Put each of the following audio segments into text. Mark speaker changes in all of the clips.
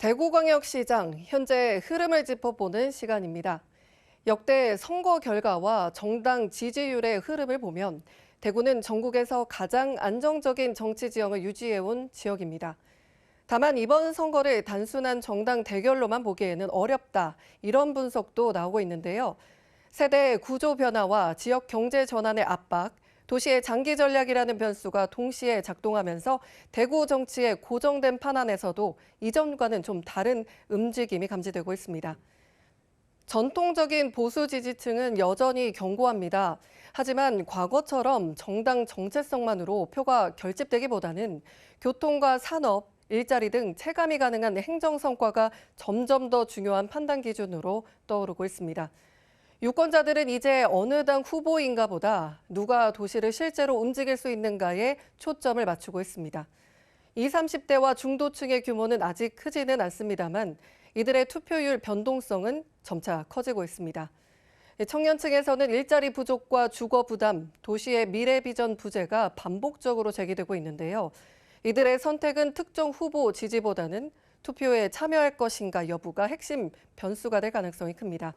Speaker 1: 대구광역시장 현재 흐름을 짚어보는 시간입니다. 역대 선거 결과와 정당 지지율의 흐름을 보면 대구는 전국에서 가장 안정적인 정치 지형을 유지해온 지역입니다. 다만 이번 선거를 단순한 정당 대결로만 보기에는 어렵다 이런 분석도 나오고 있는데요. 세대 구조 변화와 지역 경제 전환의 압박, 도시의 장기 전략이라는 변수가 동시에 작동하면서 대구 정치의 고정된 판안에서도 이전과는 좀 다른 움직임이 감지되고 있습니다. 전통적인 보수 지지층은 여전히 견고합니다. 하지만 과거처럼 정당 정체성만으로 표가 결집되기보다는 교통과 산업, 일자리 등 체감이 가능한 행정 성과가 점점 더 중요한 판단 기준으로 떠오르고 있습니다. 유권자들은 이제 어느 당 후보인가 보다 누가 도시를 실제로 움직일 수 있는가에 초점을 맞추고 있습니다. 20, 30대와 중도층의 규모는 아직 크지는 않습니다만 이들의 투표율 변동성은 점차 커지고 있습니다. 청년층에서는 일자리 부족과 주거 부담, 도시의 미래 비전 부재가 반복적으로 제기되고 있는데요. 이들의 선택은 특정 후보 지지보다는 투표에 참여할 것인가 여부가 핵심 변수가 될 가능성이 큽니다.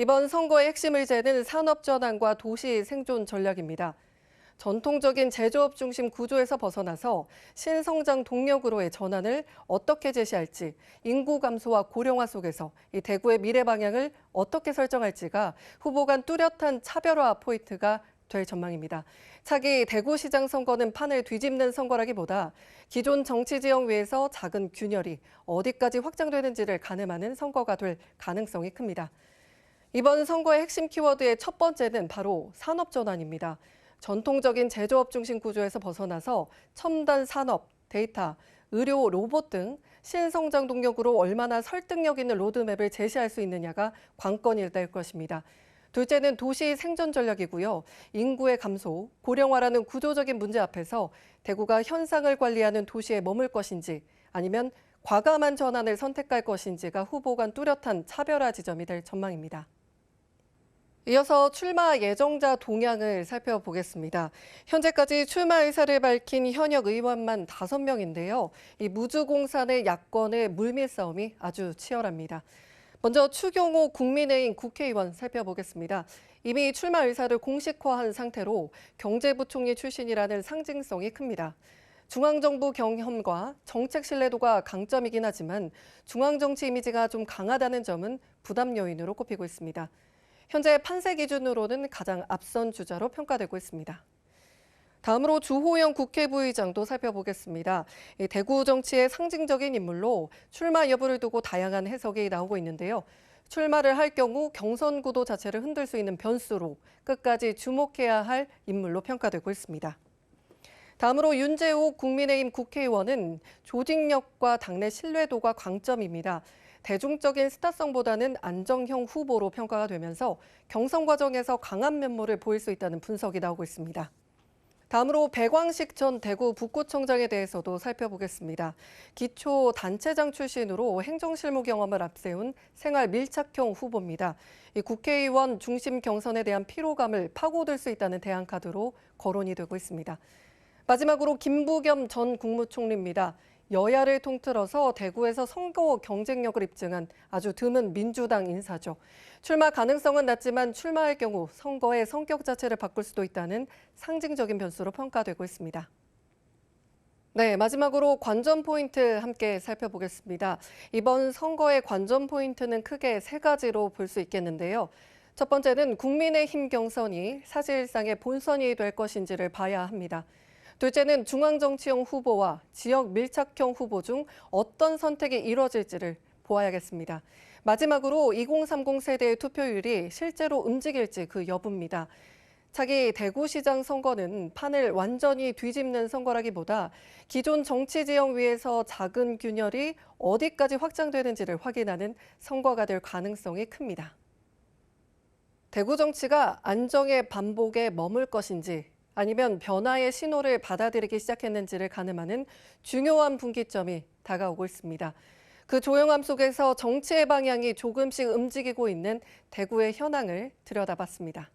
Speaker 1: 이번 선거의 핵심을 재는 산업 전환과 도시 생존 전략입니다. 전통적인 제조업 중심 구조에서 벗어나서 신성장 동력으로의 전환을 어떻게 제시할지, 인구 감소와 고령화 속에서 이 대구의 미래 방향을 어떻게 설정할지가 후보 간 뚜렷한 차별화 포인트가 될 전망입니다. 차기 대구시장 선거는 판을 뒤집는 선거라기보다 기존 정치 지형 위에서 작은 균열이 어디까지 확장되는지를 가늠하는 선거가 될 가능성이 큽니다. 이번 선거의 핵심 키워드의 첫 번째는 바로 산업 전환입니다. 전통적인 제조업 중심 구조에서 벗어나서 첨단 산업, 데이터, 의료, 로봇 등 신성장 동력으로 얼마나 설득력 있는 로드맵을 제시할 수 있느냐가 관건이 될 것입니다. 둘째는 도시 생존 전략이고요. 인구의 감소, 고령화라는 구조적인 문제 앞에서 대구가 현상을 관리하는 도시에 머물 것인지 아니면 과감한 전환을 선택할 것인지가 후보 간 뚜렷한 차별화 지점이 될 전망입니다. 이어서 출마 예정자 동향을 살펴보겠습니다. 현재까지 출마 의사를 밝힌 현역 의원만 5명인데요. 이 무주공산의 야권의 물밀 싸움이 아주 치열합니다. 먼저 추경호 국민의힘 국회의원 살펴보겠습니다. 이미 출마 의사를 공식화한 상태로 경제부총리 출신이라는 상징성이 큽니다. 중앙정부 경험과 정책 신뢰도가 강점이긴 하지만 중앙정치 이미지가 좀 강하다는 점은 부담 요인으로 꼽히고 있습니다. 현재 판세 기준으로는 가장 앞선 주자로 평가되고 있습니다. 다음으로 주호영 국회부의장도 살펴보겠습니다. 대구 정치의 상징적인 인물로 출마 여부를 두고 다양한 해석이 나오고 있는데요. 출마를 할 경우 경선 구도 자체를 흔들 수 있는 변수로 끝까지 주목해야 할 인물로 평가되고 있습니다. 다음으로 윤재욱 국민의힘 국회의원은 조직력과 당내 신뢰도가 강점입니다. 대중적인 스타성보다는 안정형 후보로 평가가 되면서 경선 과정에서 강한 면모를 보일 수 있다는 분석이 나오고 있습니다. 다음으로 배광식 전 대구 북구청장에 대해서도 살펴보겠습니다. 기초 단체장 출신으로 행정실무 경험을 앞세운 생활 밀착형 후보입니다. 이 국회의원 중심 경선에 대한 피로감을 파고들 수 있다는 대안카드로 거론이 되고 있습니다. 마지막으로 김부겸 전 국무총리입니다. 여야를 통틀어서 대구에서 선거 경쟁력을 입증한 아주 드문 민주당 인사죠. 출마 가능성은 낮지만 출마할 경우 선거의 성격 자체를 바꿀 수도 있다는 상징적인 변수로 평가되고 있습니다. 네, 마지막으로 관전 포인트 함께 살펴보겠습니다. 이번 선거의 관전 포인트는 크게 세 가지로 볼 수 있겠는데요. 첫 번째는 국민의힘 경선이 사실상의 본선이 될 것인지를 봐야 합니다. 둘째는 중앙정치형 후보와 지역 밀착형 후보 중 어떤 선택이 이뤄질지를 보아야겠습니다. 마지막으로 2030 세대의 투표율이 실제로 움직일지 그 여부입니다. 차기 대구시장 선거는 판을 완전히 뒤집는 선거라기보다 기존 정치 지형 위에서 작은 균열이 어디까지 확장되는지를 확인하는 선거가 될 가능성이 큽니다. 대구 정치가 안정의 반복에 머물 것인지 아니면 변화의 신호를 받아들이기 시작했는지를 가늠하는 중요한 분기점이 다가오고 있습니다. 그 조용함 속에서 정치의 방향이 조금씩 움직이고 있는 대구의 현황을 들여다봤습니다.